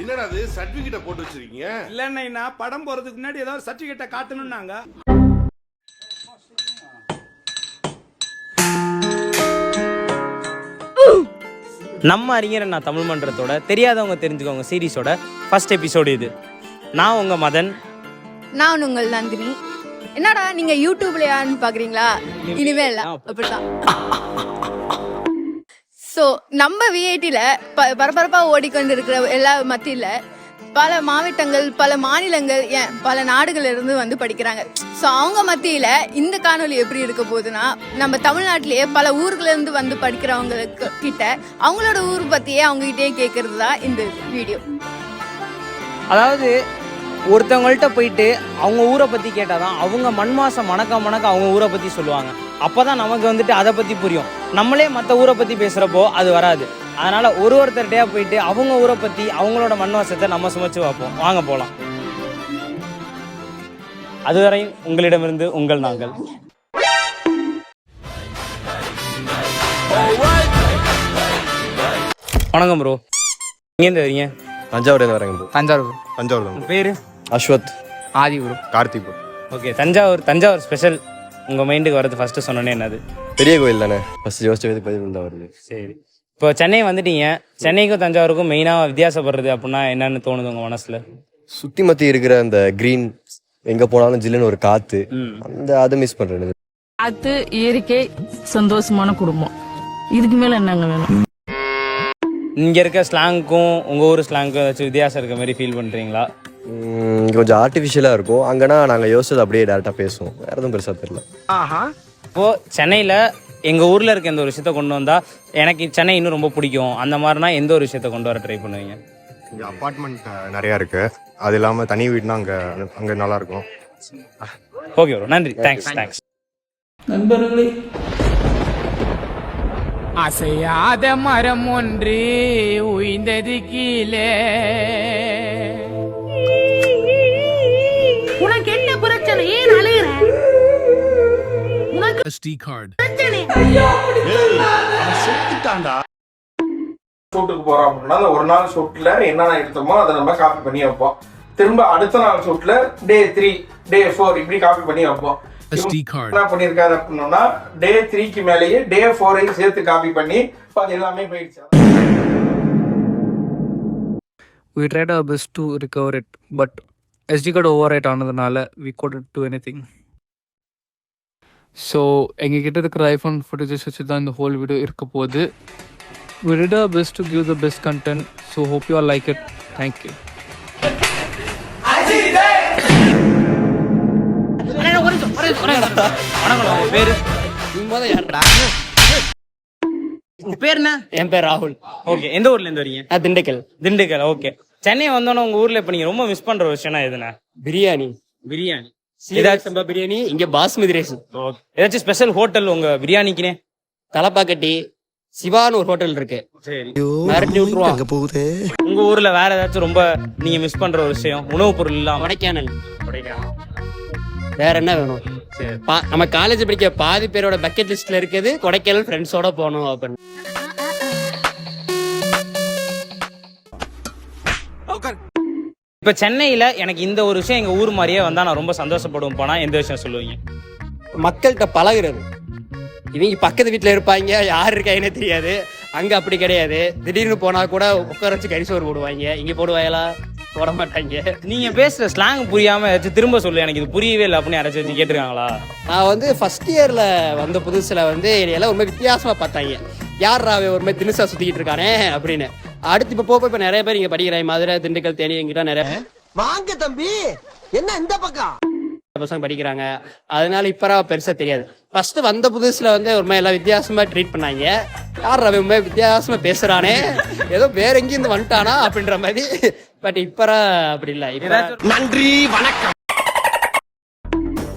என்னடா அது சர்டிபிகேட்ட போட்டு வச்சிருக்கீங்க? இல்லைன்னா படம் போறதுக்கு முன்னாடி ஏதாவது சர்டிபிகேட்டை காட்டணும்னாங்க. நம்ம அறிஞர் நான் தமிழ் மன்றத்தோட தெரியாதவங்க தெரிஞ்சுக்கோங்க சீரிஸோட ஃபர்ஸ்ட் எபிசோடு இது. நான் உங்கள் மதன். நான் உங்கள் நந்தினி. என்னடா நீங்க யூடியூப்லயான்னு பாக்குறீங்களா? இனிமே இல்ல. அப்படிதான் ஸோ நம்ம விஐடியில் ப பரபரப்பாக ஓடிக்கொண்டு இருக்கிற எல்லா மத்தியில் பல மாவட்டங்கள் பல மாநிலங்கள் ஏன் பல நாடுகள்ல இருந்து வந்து படிக்கிறாங்க. ஸோ அவங்க மத்தியில் இந்த காணொளி எப்படி இருக்க போகுதுன்னா நம்ம தமிழ்நாட்டிலேயே பல ஊர்கள்ல இருந்து வந்து படிக்கிறவங்களுக்கு கிட்ட அவங்களோட ஊர் பற்றியே அவங்ககிட்டயே கேட்கறது தான் இந்த வீடியோ. அதாவது ஒருத்தவங்கள்ட்ட போயிட்டு அவங்க ஊரை பற்றி கேட்டால் தான் அவங்க மண் மாதம் மணக்க மணக்க அவங்க ஊரை பற்றி சொல்லுவாங்க. அப்போ தான் நமக்கு வந்துட்டு அதை பற்றி புரியும். நம்மளே மற்ற ஊரை பற்றி பேசுகிறப்போ அது வராது. அதனால் ஒரு ஒருத்தர்கிட்டயா போயிட்டு அவங்க ஊரை பற்றி அவங்களோட மண் வாசத்தை நம்ம சுமச்சு பார்ப்போம். வாங்க போகலாம் அதுவரை உங்களிடமிருந்து உங்கள் நாங்கள். வணக்கம் ப்ரோ எங்கேருந்து வரீங்க? தஞ்சாவூர்லேருந்து வரேங்க ப்ரோ தஞ்சாவூர். தஞ்சாவூர் பேர்? Ashwath. Aadhi bro Karthik bro okay Thanjavur Thanjavur special உங்கள் மைண்டுக்கு வரது ஃபஸ்ட்டு சொன்னோன்னே என்னது? பெரிய கோயில் தானே? ஃபர்ஸ்ட் யோசிச்சு இதுக்கு பதில் தான் வருது சரி. இப்போ சென்னை வந்துட்டீங்க. சென்னைக்கும் தஞ்சாவூருக்கும் மெயினாக வித்தியாசப்படுறது அப்படின்னா என்னன்னு தோணுது உங்கள் மனசில்? சுத்தி மத்தி இருக்கிற அந்த கிரீன் எங்க போனாலும் ஜில்லுன்னு ஒரு காத்து ம். அந்த அதை மிஸ் பண்றேன் காத்து இயற்கை சந்தோஷமான குடும்பம். இதுக்கு மேல என்னங்க வேணும்? இங்கே இருக்க ஸ்லாங்க்கும் உங்கள் ஊர் ஸ்லாங்க்கும் ஏதாச்சும் வித்தியாசம் இருக்க மாதிரி ஃபீல் பண்ணுறீங்களா கொஞ்சம் ஆர்டிஃபிஷியலா இருக்கும். அங்கன்னா நாங்க யோசிச்சது அப்படியே டேரக்டா பேசுவோம். வேற எதுவும் பெருசா தெரியல. இப்போது சென்னையில் எங்கள் ஊரில் இருக்க எந்த ஒரு விஷயத்த கொண்டு வந்தால் எனக்கு சென்னை இன்னும் ரொம்ப பிடிக்கும். அந்த மாதிரினா எந்த ஒரு விஷயத்த கொண்டு வர ட்ரை பண்ணுவீங்க? இங்க அப்பார்ட்மெண்ட் நிறைய இருக்கு. அது இல்லாம தனி வீடுனா அங்க அங்க நல்லா இருக்கும். ஓகே ப்ரோ நன்றி. தேங்க்ஸ் தேங்க்ஸ் நண்பர்களே. அசையாத மரம் ஒன்று உய்ந்தது கீழே. உனக்கு பிரச்சனை ஷூட்டுக்கு போறோம் அப்படின்னா அந்த ஒரு நாள் ஷூட்ல என்னென்ன எடுத்தோமோ அதை நம்ம காப்பி பண்ணி வைப்போம். திரும்ப அடுத்த நாள் ஷூட்ல டே த்ரீ டே ஃபோர் இப்படி காப்பி பண்ணி வைப்போம். என்ன பண்ணிருக்காரு அப்படின்னா டே த்ரீக்கு மேலேயே டே ஃபோரையும் சேர்த்து காப்பி பண்ணி அது எல்லாமே போயிடுச்சு. We tried our best to recover it but SD card overwrite ஆனதுனால we couldn't do anything. So எங்ககிட்ட இருக்கிற ஐஃபோன் ஃபுட்டேஜஸ் வச்சு தான் இந்த ஹோல் வீடியோ இருக்க போகுது. We did our best to give the best content so hope you all like it. Thank you. வணக்கம் உங்கள் பேர் என்ன? என் பேர் ராகுல். ஓகே எந்த ஊர்லேருந்து வரீங்க? திண்டுக்கல். திண்டுக்கல் ஓகே சென்னை வந்தோன்னே உங்கள் ஊரில் இப்போ நீங்கள் ரொம்ப மிஸ் பண்ணுற விஷயம்னா எதுனா பிரியாணி. பிரியாணி. சீரக சம்பா பிரியாணி இங்க பாஸ்மதி ரைஸ். ஏதாச்சும் ஸ்பெஷல் ஹோட்டல் உங்க பிரியாணிக்குனே? தலப்பாக்கட்டி சிவான்னு ஒரு ஹோட்டல் இருக்கு. சரி. மிரட்டி விட்டுருவான். உங்க ஊர்ல வேற ஏதாச்சும் ரொம்ப நீங்க மிஸ் பண்ற ஒரு விஷயம் உணவுப் பொருள் இல்லாம? கொடைக்கானல். வேற என்ன வேணும்? பா- நம்ம காலேஜ் படிக்க பாதி பேரோட பக்கெட் லிஸ்ட்ல இருக்குது கொடைக்கானல் ஃப்ரெண்ட்ஸோட போகணும் அப்படின்னு. இப்ப சென்னையில எனக்கு இந்த ஒரு விஷயம் எங்க ஊர் மாதிரியே வந்தா நான் ரொம்ப சந்தோஷப்படுவேன் போனா எந்த விஷயம் சொல்லுவீங்க? மக்கள்கிட்ட பழகுறது. இவங்க பக்கத்து வீட்டுல இருப்பாங்க யார் இருக்காங்கன்னே தெரியாது. அங்க அப்படி கிடையாது. திடீர்னு போனா கூட உட்கார வச்சு கரிசோறு போடுவாங்க. இங்க போடுவாங்களா? போட மாட்டாங்க. நீங்க பேசுற ஸ்லாங் புரியாம ஏதாச்சும் திரும்ப சொல்லு எனக்கு இது புரியவே இல்லை அப்படின்னு யாராச்சும் வச்சு கேட்டிருக்காங்களா? நான் வந்து ஃபர்ஸ்ட் இயர்ல வந்த புதுசுல வந்து என்னையெல்லாம் ரொம்ப வித்தியாசமா பார்த்தாங்க. யார் அவன் ஒரு மாதிரி தினுசா சுத்திக்கிட்டு இருக்கானே? அப்படின்னு. அடுத்து இப்ப போக இப்ப நிறைய பேர் இங்க படிக்கிறாங்க. மதுரை திண்டுக்கல் தேனி எங்கிட்ட நிறைய வாங்க தம்பி. என்ன இந்த பக்கம்? பசங்க படிக்கிறாங்க. அதனால இப்ப பெருசா தெரியாது. ஃபர்ஸ்ட் வந்த புதுசுல வந்து ஒரு மாதிரி எல்லாம் வித்தியாசமா ட்ரீட் பண்ணாங்க. யார் அவன் வித்தியாசமா பேசுறானே? ஏதோ வேற எங்கேயும் இருந்து வந்துட்டானா அப்படின்ற மாதிரி. பட் இப்ப அப்படி இல்ல. இப்ப நன்றி வணக்கம்.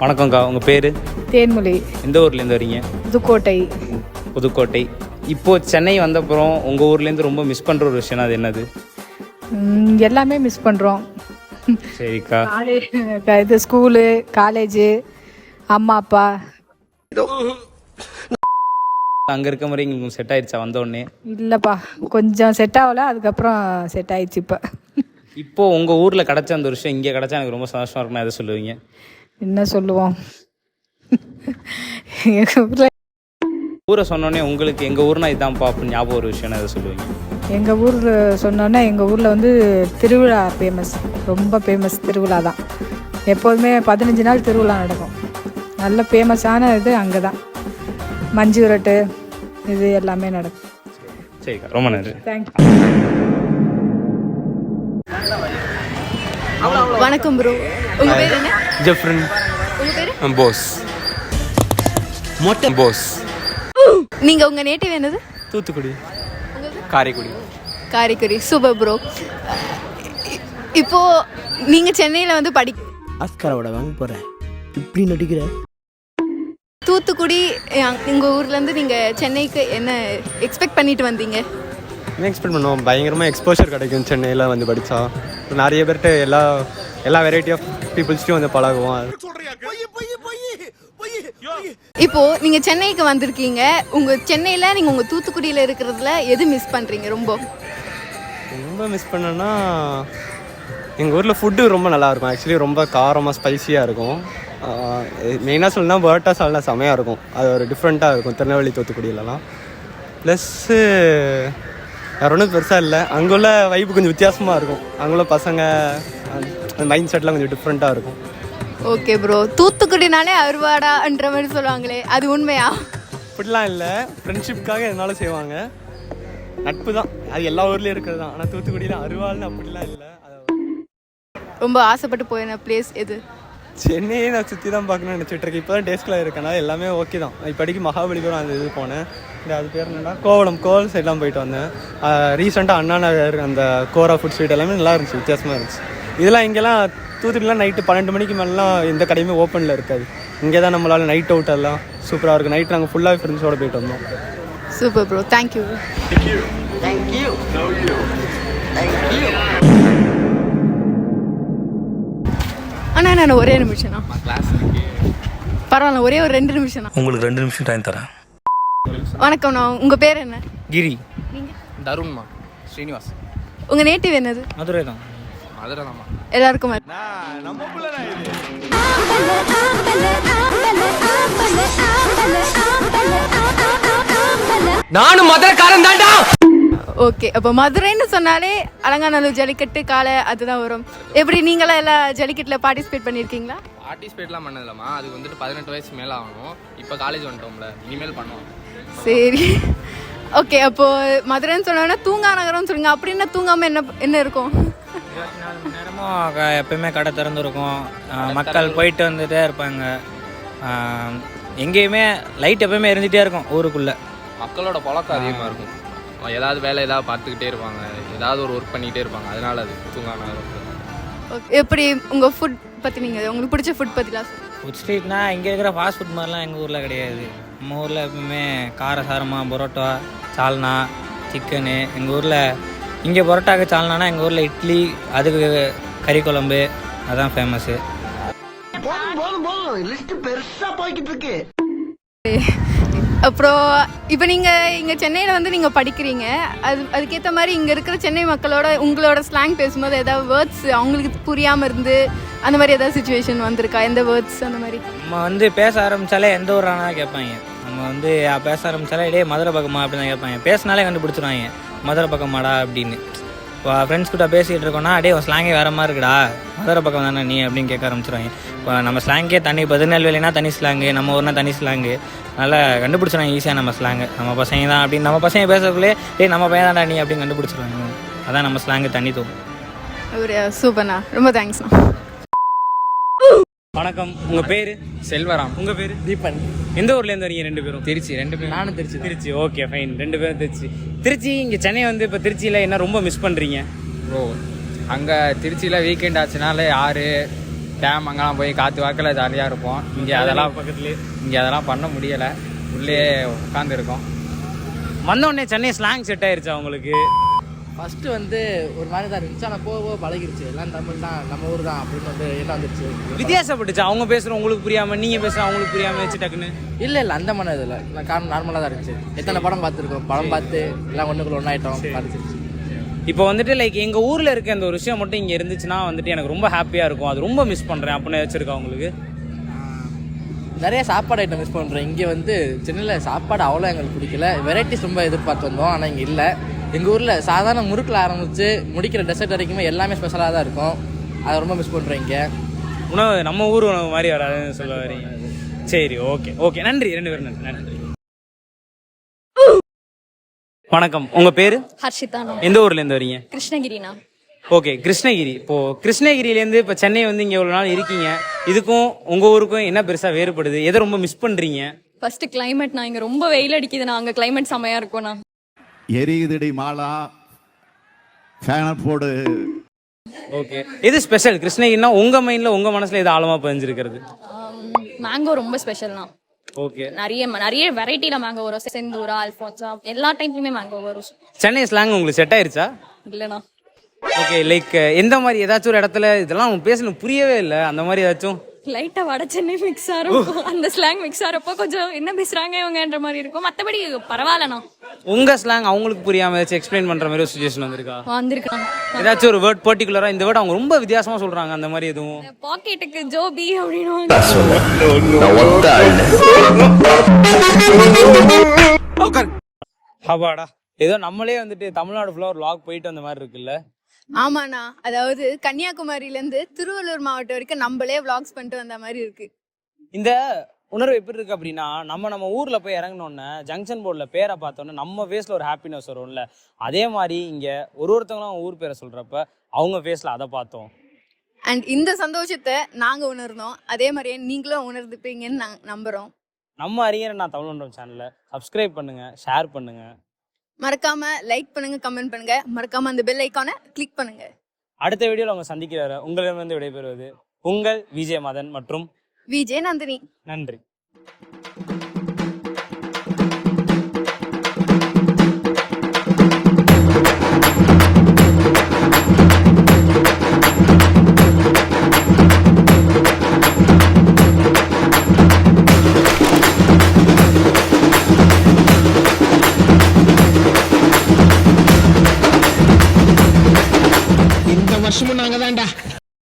வணக்கம்க்கா. உங்க பேரு? தேன்மொழி. எந்த ஊர்ல இருந்து வரீங்க? புதுக்கோட்டை. புதுக்கோட்டை. இப்போ சென்னை வந்தப்புறம் உங்க ஊர்ல இருந்து ரொம்ப மிஸ் பண்ற ஒரு விஷயம் அது என்னது? எல்லாமே மிஸ் பண்ணுறோம் சரிக்கா. இது ஸ்கூலு காலேஜு அம்மா அப்பா. அங்க இருக்க மாதிரி உங்களுக்கு செட் ஆயிடுச்சா வந்த உடனே? இல்லைப்பா கொஞ்சம் செட் ஆகல அதுக்கப்புறம் செட் ஆயிடுச்சு இப்போ. இப்போ உங்கள் ஊரில் கிடச்ச அந்த விஷயம் இங்கே கிடச்சா எனக்கு ரொம்ப சந்தோஷமாக இருக்கும்னா எதை சொல்லுவீங்க? என்ன சொல்லுவோம்? எங்க ஊர்ல ஊரை சொன்னோடனே உங்களுக்கு எங்கள் ஊர்னா இதான்ப்பா அப்படின்னு ஞாபகம் ஒரு விஷயம் எதை சொல்லுவீங்க? எங்கள் ஊரில் சொன்னோன்னா எங்கள் ஊரில் வந்து திருவிழா ஃபேமஸ் ரொம்ப ஃபேமஸ் திருவிழா தான். எப்போதுமே பதினஞ்சு நாள் திருவிழா நடக்கும். நல்ல ஃபேமஸான இது அங்கே தான் மஞ்சு விரட்டு இது எல்லாமே நடக்கும். சரிக்கா ரொம்ப நன்றி. தேங்க்யூ வணக்கம் ப்ரோ உங்க பேர் என்ன? Different உங்க பேரு? Boss. மொட்டை Boss. நீங்க உங்க நேட்டிவ் என்னது? தூத்துக்குடி. காரைக்குடி. காரைக்குடி. சூப்பர் ப்ரோ இப்போ நீங்க சென்னையில வந்து படி ஆஸ்காரோட வாங்க போறேன். இப்படி நடிக்கிற? தூத்துக்குடி அஹ், உங்க ஊர்ல இருந்து நீங்க சென்னைக்கு என்ன எக்ஸ்பெக்ட் பண்ணிட்டு வந்தீங்க? என்ன எக்ஸ்பெக்ட் பண்ணுவோம்? பயங்கரமாக எக்ஸ்போஷர் கிடைக்கும் சென்னையில் வந்து படித்தா நிறைய பேர்கிட்ட எல்லா எல்லா வெரைட்டி ஆஃப் பீப்புள்ஸ்டையும் வந்து பழகுவோம். இப்போ நீங்க சென்னைக்கு வந்திருக்கீங்க. உங்க சென்னையில நீங்க உங்க தூத்துக்குடியில இருக்கிறதுல எது மிஸ் பண்றீங்க ரொம்ப? ரொம்ப மிஸ் பண்ணேன்னா எங்கள் ஊரில் ஃபுட்டு ரொம்ப நல்லா இருக்கும். ஆக்சுவலி ரொம்ப காரமாக ஸ்பைசியாக இருக்கும். மெயினாக சொல்லணும்னா பரோட்டா சால்னா செமையாக இருக்கும். அது ஒரு டிஃப்ரெண்ட்டாக இருக்கும் திருநெல்வேலி தூத்துக்குடியிலலாம். ப்ளஸ்ஸு வேற ஒன்றும் பெருசாக இல்லை. அங்குள்ள வைப்பு கொஞ்சம் வித்தியாசமாக இருக்கும். அங்குள்ள பசங்க மைண்ட் செட்லாம் கொஞ்சம் டிஃப்ரெண்ட்டாக இருக்கும். ஓகே ப்ரோ தூத்துக்குடினாலே அருவாடான்ற மாதிரி சொல்லுவாங்களே அது உண்மையா? அப்படிலாம் இல்லை. ஃப்ரெண்ட்ஷிப்காக எதனாலும் செய்வாங்க. நட்பு தான் அது எல்லா ஊர்லேயும் இருக்கிறது தான் ஆனால் தூத்துக்குடியில் அருவாள்னு அப்படிலாம் இல்லை. ரொம்ப ஆசைப்பட்டு போயின பிளேஸ் எது? சென்னையை நான் சுற்றி தான் பார்க்கணும்னு நினச்சிட்டு இருக்கேன். இப்போ தான் டேஸ்கில் இருக்கேன். எல்லாமே ஓகே தான். இப்போதைக்கு மகாபலிபுரம் அந்த இது போனேன். இந்த அது பேர் என்னன்னா கோவளம் கோவல் சைட்லாம் போயிட்டு வந்தேன். ரீசெண்டாக அண்ணா நகர் அந்த கோரா ஃபுட் ஸ்ட்ரீட் எல்லாமே நல்லா இருந்துச்சு. வித்தியாசமாக இருந்துச்சு. இதெல்லாம் இங்கெல்லாம் தூத்துக்குடிலாம் நைட்டு பன்னெண்டு மணிக்கு மேலாம் எந்த கடையுமே ஓப்பனில் இருக்காது. இங்கே தான் நம்மளால் நைட் அவுட் எல்லாம் சூப்பராக இருக்கும். நைட் நாங்கள் ஃபுல்லாக ஃப்ரெண்ட்ஸோட போயிட்டு வந்தோம். Super bro thank you thank you அண்ணா நான் ஒரே நிமிஷம்ண்ணா பரவாயில்ல ஒரே ஒரு ரெண்டு நிமிஷம்ண்ணா உங்களுக்கு ரெண்டு நிமிஷம் டைம் தரேன். வணக்கம்ண்ணா உங்க பேர் என்ன? கிரி. நீங்க? தருண்மா. ஸ்ரீனிவாஸ். உங்க நேட்டிவ் என்னது? மதுரை தான் எல்லாருக்கும். அது. நம்ம நானும் மதுரக்காரன் தான்டா. ஓகே அப்போ மதுரைன்னு சொன்னாலே அலங்காநல்லூர் ஜல்லிக்கட்டு காளை அதுதான் வரும். எப்படி நீங்களாம் எல்லா ஜல்லிக்கட்டில் பார்ட்டிசிபேட் பண்ணியிருக்கீங்களா? பார்ட்டிசிபேட்லாம் பண்ணதில்லம்மா. அதுக்கு வந்துட்டு பதினெட்டு வயசு மேலே ஆகணும் இப்போ காலேஜ் வந்துட்டோம்ல. இனிமேல் பண்ணுவோம். சரி. ஓகே அப்போ மதுரைன்னு சொன்னோன்னா தூங்கா நகரம்னு சொல்லுங்க. அப்படி என்ன தூங்காம என்ன என்ன இருக்கும்? இருபத்தி நாலு மணி நேரமும் க- எப்பயுமே கடை திறந்துருக்கும். ஆஹ் மக்கள் போயிட்டு வந்துட்டே இருப்பாங்க. எங்கேயுமே லைட் எப்பயுமே எரிஞ்சிட்டே இருக்கும் ஊருக்குள்ளே. மக்களோட பழக்கம் அதிகமாக இருக்கும். ஏதாவது வேலை ஏதாவது பார்த்துக்கிட்டே இருப்பாங்க. ஏதாவது ஒரு ஒர்க் பண்ணிக்கிட்டே இருப்பாங்க. அதனால அது தூங்கான Okay, எப்படி உங்க ஃபுட் பத்தி நீங்க உங்களுக்கு பிடிச்ச ஃபுட் சொல்லுங்க. ஃபுட் ஸ்ட்ரீட்னா இங்கே இருக்கிற ஃபாஸ்ட் ஃபுட் மாதிரிலாம் எங்கள் ஊரில் கிடையாது. நம்ம ஊரில் எப்பவுமே காரசாரமாக பரோட்டா சால்னா சிக்கனு எங்கள் ஊரில் இங்கே பரோட்டாக்கு சால்னானா எங்கள் ஊரில் இட்லி அதுக்கு கறி குழம்பு அதான் ஃபேமஸ்ஸு அப்புறம் இப்போ நீங்க இங்க சென்னையில வந்து நீங்க படிக்கிறீங்க. அது அதுக்கேற்ற மாதிரி இங்க இருக்கிற சென்னை மக்களோட உங்களோட ஸ்லாங் பேசும்போது ஏதாவது வேர்ட்ஸ் அவங்களுக்கு புரியாம இருந்து அந்த மாதிரி ஏதாவது சுச்சுவேஷன் வந்திருக்கா? எந்த வேர்ட்ஸ் அந்த மாதிரி? நம்ம வந்து பேச ஆரம்பித்தாலே எந்த ஊர் ஆனா கேட்பாங்க. நம்ம வந்து பேச ஆரம்பித்தாலே டே மதுரை பக்கமா? அப்படின்னு தான் கேட்பாங்க. பேசினாலே கண்டுபிடிச்சிருவாங்க. மதுரை பக்கமாடா? அப்படின்னு. இப்போ ஃப்ரெண்ட்ஸ் கிட்ட பேசிகிட்டு இருக்கோம்னா டே உன் ஸ்லாங்கே வேறு மாதிரி இருக்குடா. மதுரை பக்கம் தானே நீ? அப்படின்னு கேட்க ஆரம்பிச்சிருவாங்க. இப்போ நம்ம ஸ்லாங்கே தனி இப்போ திருநெல்வேலினா தனி ஸ்லாங்கு நம்ம ஊர்னா தனி ஸ்லாங்கு நல்லா கண்டுபிடிச்சிருவாங்க ஈஸியாக நம்ம ஸ்லாங்கு நம்ம பசங்க தான் அப்படின்னு நம்ம பசங்க பேசக்குள்ளே டேய் நம்ம பையன் தான்டா நீ? அப்படின்னு கண்டுபிடிச்சிருவாங்க. அதான் நம்ம ஸ்லாங்கு தனி தோணும் ஒரு சூப்பர்ண்ணா ரொம்ப தேங்க்ஸ்ண்ணா வணக்கம். உங்கள் பேர்? செல்வராம். உங்கள் பேர்? தீபன். எந்த ஊர்லேருந்து வரீங்க ரெண்டு பேரும்? திருச்சி ரெண்டு பேரும். நானும் திருச்சி திருச்சி ஓகே ஃபைன் ரெண்டு பேரும் திருச்சி. திருச்சி இங்கே சென்னை வந்து இப்போ திருச்சியில் என்ன ரொம்ப மிஸ் பண்ணுறீங்க ப்ரோ அங்கே திருச்சியில் வீக்கெண்ட் ஆச்சுனாலே ஆறு டேம் அங்கெல்லாம் போய் காற்று வாக்கில் ஜாலியாக இருப்போம். இங்கே அதெல்லாம் பக்கத்துலேயே இங்கே அதெல்லாம் பண்ண முடியலை. உள்ளே உட்காந்துருக்கோம் வந்த உடனே சென்னை ஸ்லாங் செட் ஆயிருச்சா உங்களுக்கு? ஃபஸ்ட்டு வந்து ஒரு மாதிரி தான் இருந்துச்சு. ஆனால் போக போக பழகிருச்சு. எல்லாம் தமிழ் தான் நம்ம ஊர் தான் அப்படின்னு வந்து என்ன வந்துருச்சு? வித்தியாசப்பட்டுச்சு. அவங்க பேசுகிற உங்களுக்கு புரியாமல் நீங்கள் பேசுகிற அவங்களுக்கு புரியாமல் வச்சு டக்குன்னு? இல்லை இல்லை அந்த மாதிரி இதில் நான் காரணம் நார்மலாக தான் இருந்துச்சு. எத்தனை படம் பார்த்துருக்கோம்? படம் பார்த்து எல்லாம் ஒன்றுக்குள்ள ஒன்றாயிட்டோம் படிச்சிருச்சு. இப்போ வந்துட்டு லைக் எங்கள் ஊரில் இருக்க இந்த ஒரு விஷயம் மட்டும் இங்கே இருந்துச்சுன்னா வந்துட்டு எனக்கு ரொம்ப ஹாப்பியாக இருக்கும். அது ரொம்ப மிஸ் பண்ணுறேன் அப்படின்னு வச்சுருக்கா உங்களுக்கு? நிறைய சாப்பாடு ஐட்டம் மிஸ் பண்ணுறோம் இங்கே வந்து சென்னையில் சாப்பாடு அவ்வளோ எங்களுக்கு பிடிக்கல. வெரைட்டிஸ் ரொம்ப எதிர்பார்த்து வந்தோம். ஆனால் இங்கே இல்லை. எங்கள் ஊரில் சாதாரண முறுக்கில் ஆரம்பித்து முடிக்கிற டெசர்ட் வரைக்குமே எல்லாமே ஸ்பெஷலாக தான் இருக்கும். அதை ரொம்ப மிஸ் பண்ணுறோம் இங்கே. உணவு நம்ம ஊர் உணவு மாதிரி வராதுன்னு சொல்ல வரீங்க. சரி ஓகே ஓகே நன்றி ரெண்டு பேரும் நன்றி நன்றி. வணக்கம். உங்கள் பேர்? ஹர்ஷிதானா எந்த ஊர்லேருந்து வரீங்க? கிருஷ்ணகிரினா ஓகே கிருஷ்ணகிரி. இப்போ கிருஷ்ணகிரியிலேருந்து இப்போ சென்னை வந்து இங்கே இவ்வளோ நாள் இருக்கீங்க. இதுக்கும் உங்கள் ஊருக்கும் என்ன பெருசாக வேறுபடுது? எதை ரொம்ப மிஸ் பண்ணுறீங்க ஃபர்ஸ்ட் கிளைமேட் நான் இங்க ரொம்ப வெயில் அடிக்குதுண்ணா அங்க கிளைமேட் செமையா இருக்கும்ண்ணா எரியுதடி மாலா. ஃபேனை போடு. ஓகே எது ஸ்பெஷல் கிருஷ்ணகிரினா உங்கள் மைண்டில் உங்கள் மனசில் எது ஆழமாக பதிஞ்சிருக்கிறது? மேங்கோ ரொம்ப ஸ்பெஷல்ண்ணா ஓகே நிறைய நிறைய வெரைட்டில மேங்கோ வரும். செந்தூரா அல்ஃபோன்ஸா எல்லா டைம்லயுமே மேங்கோ வரும். சென்னை ஸ்லாங் உங்களுக்கு செட் ஆயிருச்சா? இல்லைண்ணா. ஓகே லைக் எந்த மாதிரி ஏதாச்சும் ஒரு இடத்துல இதெல்லாம் பேசணும் புரியவே இல்லை. அந்த மாதிரி ஏதாச்சும்? லைட்டா வட சென்னை மிக்ஸ் ஆகிறப்போ அந்த ஸ்லாங் மிக்ஸ் ஆகிறப்போ கொஞ்சம் என்ன பேசுறாங்க இவங்கன்ற மாதிரி இருக்கும். மத்தபடி பரவாயில்லண்ணா உங்கள் ஸ்லாங் அவங்களுக்கு புரியாமல் ஏதாச்சும் எக்ஸ்பிளைன் பண்ணுற மாதிரி ஒரு சுச்சுவேஷன் வந்திருக்கா? வந்திருக்கான் ஏதாச்சும் ஒரு வேர்ட் பர்டிகுலராக இந்த வேர்ட் அவங்க ரொம்ப வித்தியாசமாக சொல்கிறாங்க அந்த மாதிரி எதுவும்? பாக்கெட்டுக்கு ஜோபி அப்படின்னு ஹபாடா ஏதோ நம்மளே வந்துட்டு தமிழ்நாடு ஃபுல்லாக ஒரு லாக் போயிட்டு வந்த மாதிரி இருக்குல்ல? ஆமாண்ணா. அதாவது கன்னியாகுமரியில இருந்து திருவள்ளூர் மாவட்டம் வரைக்கும் நம்மளே vlogs பண்ணிட்டு வந்த மாதிரி இருக்கு. இந்த உணர்வு எப்படி இருக்கு அப்படின்னா நம்ம நம்ம ஊர்ல போய் இறங்கினோன்னே ஜங்ஷன் போர்டில் பேரை பார்த்தோன்னே நம்ம ஃபேஸ்ல ஒரு ஹாப்பினஸ் வரும்ல. அதே மாதிரி இங்க ஒரு ஒருத்தவங்களும் அவங்க ஊர் பேரை சொல்றப்ப அவங்க ஃபேஸ்ல அதை பார்த்தோம். அண்ட் இந்த சந்தோஷத்தை நாங்க உணர்ந்தோம். அதே மாதிரியே நீங்களும் உணர்ந்துப்பீங்கன்னு நாங்க நம்புறோம். நம்ம அறிஞர் நான் தமிழ் மன்றம் சேனலை சப்ஸ்கிரைப் பண்ணுங்க ஷேர் பண்ணுங்க. மறக்காம லைக் பண்ணுங்க கமெண்ட் பண்ணுங்க. மறக்காம அந்த பெல் ஐக்கானை கிளிக் பண்ணுங்க. அடுத்த வீடியோவில் அவங்க சந்திக்கிற உங்களிடமிருந்து விடைபெறுவது உங்கள் விஜய் மதன் மற்றும் விஜய் நந்தினி நன்றி.